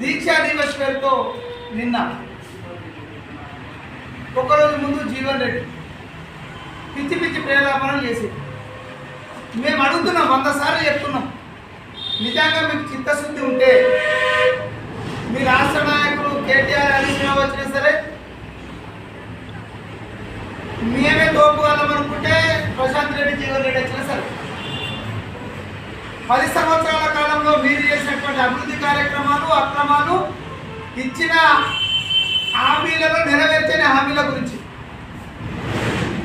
దీక్షా దివస్ పేరుతో నిన్న ఒకరోజు ముందు జీవన్ రెడ్డి పిచ్చి పిచ్చి ప్రేలాపనలు చేసి మేము అడుగుతున్నాం వంద సార్లు చెప్తున్నాం. నిజంగా మీకు చిత్తశుద్ధి ఉంటే మీ రాష్ట్ర నాయకులు కేటీఆర్ హరీష్ వచ్చినా సరే మేమే తోపుగలం అనుకుంటే ప్రశాంత్ రెడ్డి జీవన్ రెడ్డి వచ్చినా సరే. పది సంవత్సరాల కాలంలో మీరు చేసినటువంటి అభివృద్ధి కార్యక్రమాలు అక్రమాలు ఇచ్చిన హామీలలో నెరవేర్చని హామీల గురించి.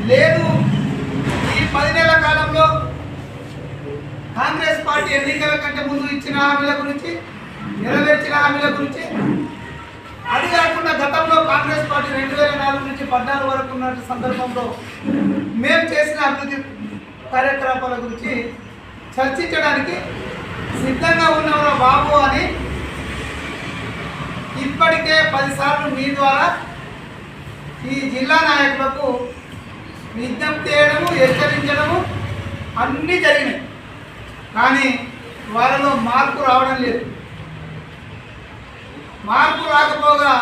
లేదు ఈ పది నెలల కాలంలో కాంగ్రెస్ పార్టీ ఎన్నికల కంటే ముందు ఇచ్చిన హామీల గురించి నెరవేర్చిన హామీల గురించి. అది కాకుండా గతంలో కాంగ్రెస్ పార్టీ రెండు వేల నాలుగు నుంచి పద్నాలుగు వరకు ఉన్న సందర్భంలో మేము చేసిన అభివృద్ధి కార్యకలాపాల గురించి చర్చించడానికి సిద్ధంగా ఉన్నవరా బాబు అని ఇప్పటికే పదిసార్లు మీ ద్వారా ఈ జిల్లా నాయకులకు విజ్ఞప్తి చేయడము హెచ్చరించడము అన్నీ జరిగినాయి. కానీ వారిలో మార్పు రావడం లేదు. మార్పు రాకపోగా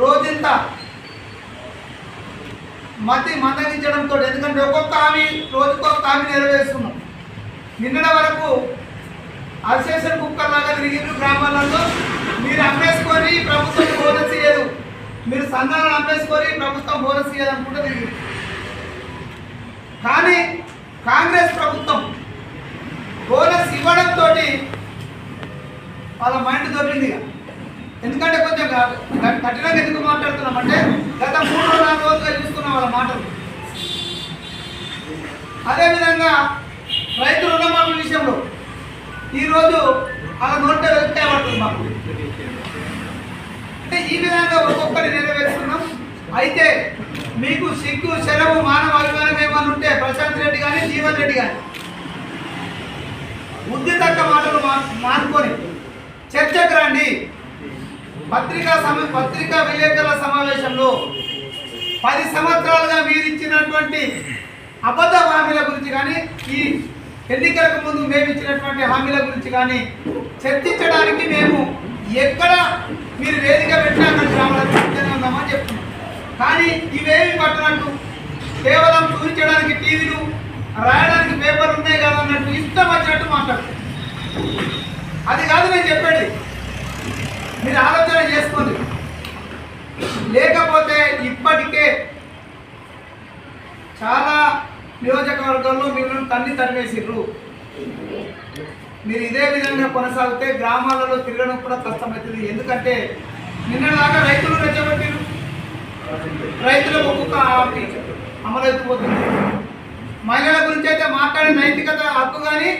రోజంతా మతి మందగించడంతో ఎందుకంటే ఒక్కొక్క హామీ రోజుకొక హామీ నెరవేరుస్తున్నాం. నిన్నటి వరకు అల్సేషన్ కుక్కర్లాగా తిరిగిరు గ్రామాలలో. మీరు అమ్మేసుకొని ప్రభుత్వం బోనస్ ఇవ్వదు మీరు సంతానాలు అమ్మేసుకొని ప్రభుత్వం బోనస్ ఇయ్యదు అనుకుంటే కానీ కాంగ్రెస్ ప్రభుత్వం బోనస్ ఇవ్వడంతో వాళ్ళ మైండ్ దొరికింది ఇక. ఎందుకంటే కొంచెం కఠినంగా ఎందుకు మాట్లాడుతున్నాం అంటే గత మూడు నాలుగు రోజులుగా చూసుకున్నాం వాళ్ళ మాటలు. అదేవిధంగా రైతు రుణమాఫీ విషయంలో ఈరోజు అలా నోటే వెళ్తే మాకు? అంటే ఈ విధంగా ఒక్కొక్కటి నెరవేరుస్తున్నాం. అయితే మీకు సిగ్గు శరము మానవ అభిమానం ఏమైనా ఉంటే ప్రశాంత్ రెడ్డి కానీ జీవన్ రెడ్డి కానీ బుద్ధి తక్క మాటలు మా- మానుకొని చర్చకు రండి. పత్రికా సమ పత్రికా విలేకరుల సమావేశంలో పది సంవత్సరాలుగా మీరు ఇచ్చినటువంటి అబద్ధ హామీల గురించి కానీ ఈ ఎన్నికలకు ముందు మేము ఇచ్చినటువంటి హామీల గురించి కానీ చర్చించడానికి మేము ఎక్కడ మీరు వేదిక పెట్టినా అక్కడికి రావడానికి సిద్ధంగా ఉన్నామని చెప్తున్నాం. కానీ ఇవేమి పట్టనట్టు? కేవలం చూపించడానికి టీవీలు రాయడానికి పేపర్ ఉన్నాయి కదా అన్నట్టు ఇష్టం వచ్చినట్టు మాట్లాడుతున్నారు అది కాదు నేను చెప్పేది. మీరు ఆలోచన చేసుకోండి. లేకపోతే ఇప్పటికే చాలా నియోజకవర్గాల్లో మిమ్మల్ని తన్ని తరిమేసిర్రు మీరు ఇదే విధంగా కొనసాగితే గ్రామాలలో తిరగడం కూడా కష్టమవుతుంది. ఎందుకంటే నిన్న దాకా రైతులు రెచ్చగొట్టిరు రైతులకు ఒక్కొక్క అమలైపోతుంది. మహిళల గురించి అయితే మాట్లాడే నైతికత హక్కు కానీ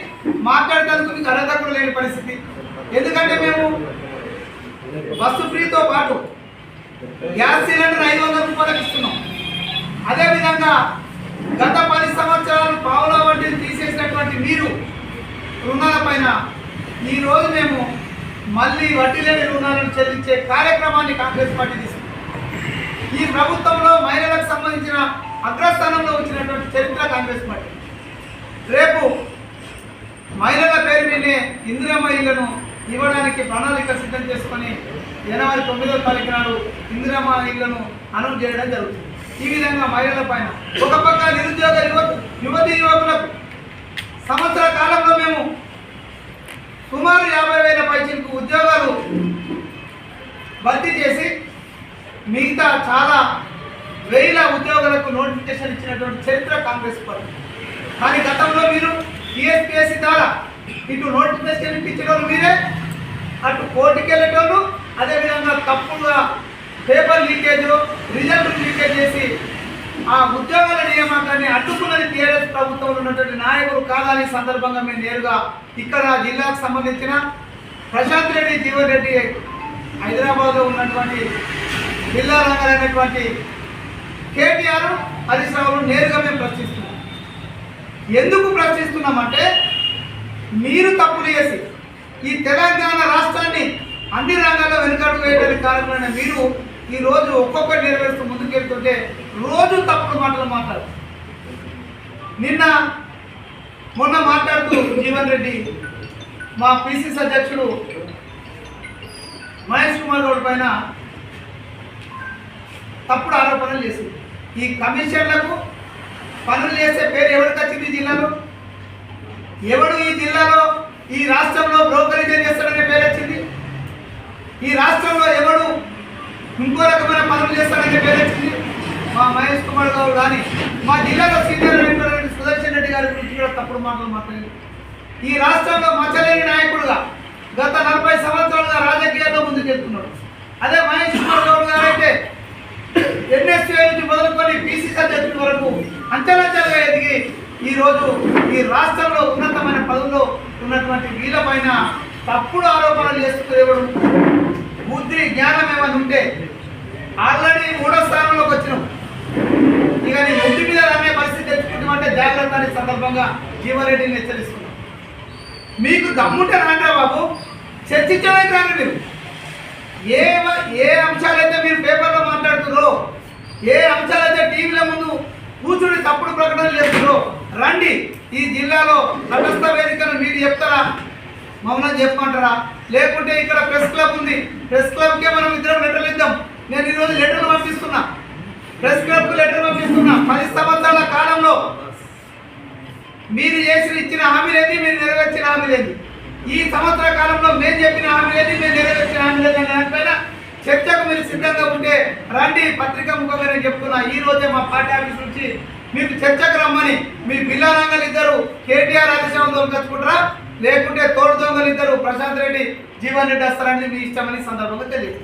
మాట్లాడేందుకు మీకు అర్హత కూడా లేని పరిస్థితి. ఎందుకంటే మేము బస్సు ఫ్రీతో పాటు గ్యాస్ సిలిండర్ ఐదు వందల రూపాయలకు ఇస్తున్నాం. అదేవిధంగా గత పది ఈరోజు మేము మళ్ళీ వడ్డీ లేని రుణాలను చెల్లించే కార్యక్రమాన్ని కాంగ్రెస్ పార్టీ తీసుకుంది. ఈ ప్రభుత్వంలో మహిళలకు సంబంధించిన అగ్రస్థానంలో వచ్చినటువంటి చరిత్ర కాంగ్రెస్ పార్టీ. రేపు మహిళల పేరు మీదే ఇందిరమ్మ ఇళ్ళను ఇవ్వడానికి ప్రణాళిక సిద్ధం చేసుకొని జనవరి తొమ్మిదవ తారీఖు నాడు ఇందిరమ్మ ఇళ్ళను అనౌన్స్ చేయడం జరుగుతుంది. ఈ విధంగా మహిళల పైన ఒక పక్క నిరుద్యోగ యువతి యువకులకు సంవత్సర కాలంలో మేము సుమారు యాభై వేల పైచిలకు ఉద్యోగాలు భర్తీ చేసి మిగతా చాలా వేల ఉద్యోగులకు నోటిఫికేషన్ ఇచ్చినటువంటి చరిత్ర కాంగ్రెస్ పార్టీ. కానీ గతంలో మీరు టీఎస్పీఎస్సీ ద్వారా ఇటు నోటిఫికేషన్ ఇప్పించడం మీరే. అటు కోర్టుకి వెళ్ళటోళ్ళు అదేవిధంగా తప్పుగా పేపర్ లీకేజ్ రిజల్ట్ లీకేజ్ చేసి ఆ ఉద్యోగాల నియామకాన్ని అడ్డుకున్నది టీఆర్ఎస్ ప్రభుత్వంలో ఉన్నటువంటి నాయకులు కాదని సందర్భంగా మేము నేరుగా ఇక్కడ జిల్లాకు సంబంధించిన ప్రశాంత్ రెడ్డి జీవన్ రెడ్డి హైదరాబాద్లో ఉన్నటువంటి జిల్లా రంగాలైనటువంటి కేటీఆర్ హరీష్ రావును నేరుగా మేము ప్రశ్నిస్తున్నాం. ఎందుకు ప్రశ్నిస్తున్నామంటే మీరు తప్పులు చేసి ఈ తెలంగాణ రాష్ట్రాన్ని అన్ని రంగాల్లో వెనుకడుగు వేయడానికి కారణమైన మీరు ఈ రోజు ఒక్కొక్కటి నెరవేరుస్తూ ముందుకెళ్తుంటే రోజు తప్పుడు మాటలు మాట్లాడు. నిన్న మొన్న మాట్లాడుతూ జీవన్ రెడ్డి మా పిసిసి అధ్యక్షుడు మహేష్ కుమార్ గౌడ్ పైన తప్పుడు ఆరోపణలు చేసింది. ఈ కమిషన్లకు పనులు చేసే పేరు ఎవరికి వచ్చింది జిల్లాలో? ఎవడు ఈ జిల్లాలో ఈ రాష్ట్రంలో బ్రోకరేజ్ చేస్తాడనే పేరు వచ్చింది ఈ రాష్ట్రంలో ఎవడు ఇంకో రకమైన పనులు చేస్తాడని పేరు మా మహేష్ కుమార్ గారు కానీ మా జిల్లాలో సీనియర్ అయినటువంటి సుదర్శన్ రెడ్డి గారి గురించి కూడా తప్పుడు మాటలు మాట్లాడింది ఈ రాష్ట్రంలో మచ్చలేని నాయకుడుగా గత నలభై సంవత్సరాలుగా రాజకీయాల్లో ముందుకెళ్తున్నాడు. అదే మహేష్ కుమార్ గౌడ్ గారు అయితే ఎన్ఎస్సీ నుంచి మొదలుకొని పీసీసీ అధ్యక్షుడి వరకు అంచెలంచెలుగా ఎదిగి ఈరోజు ఈ రాష్ట్రంలో ఉన్నతమైన పదవుల్లో ఉన్నటువంటి వీళ్ళపైన తప్పుడు ఆరోపణలు చేస్తూ జ్ఞానం ఏమైనా ఉంటే ఆల్రెడీ మూడో స్థానంలోకి వచ్చినాం. ఇక నీ ఒంటి మీద అనే పరిస్థితి తెచ్చుకుంటామంటే జాగ్రత్త అనే సందర్భంగా జీవారెడ్డిని హెచ్చరిస్తున్నాం. మీకు దమ్ముంటే రాండ్రా బాబు. చర్చించడానికి రాండి మీరు. ఏ ఏ అంశాలైతే మీరు పేపర్లో మాట్లాడుతున్నారో ఏ అంశాలైతే టీవీల ముందు కూర్చుని తప్పుడు ప్రకటనలు చేస్తున్నారో రండి ఈ జిల్లాలో తటస్థ వేదికను మౌనం చెప్పమంటారా? లేకుంటే ఇక్కడ ప్రెస్ క్లబ్ ఉంది. ప్రెస్ క్లబ్కే మనం ఇద్దరం లెటర్లు ఇద్దాం. నేను ఈరోజు లెటర్లు పంపిస్తున్నా. Press క్లబ్కు letter పంపిస్తున్నా. పది సంవత్సరాల కాలంలో మీరు చేసిన ఇచ్చిన హామీలేది మీరు నెరవేర్చిన హామీలేది. ఈ సంవత్సర కాలంలో మేము చెప్పిన హామీలేది మేము నెరవేర్చిన హామీలేంది అనే దానిపైన చర్చకు మీరు సిద్ధంగా ఉంటే రండి. పత్రికా ముఖంగా నేను చెప్తున్నా. ఈ రోజే మా పార్టీ ఆఫీస్ నుంచి మీకు చర్చకు రమ్మని మీ పిల్లలంగలు ఇద్దరు కేటీఆర్ ఆదేశం దొరకచ్చుకుంటారా? లేకుంటే తోడు దొంగలు ఇద్దరు ప్రశాంత్ రెడ్డి జీవన్ రెడ్డి వస్తారని మీ ఇష్టమని సందర్భంగా తెలియదు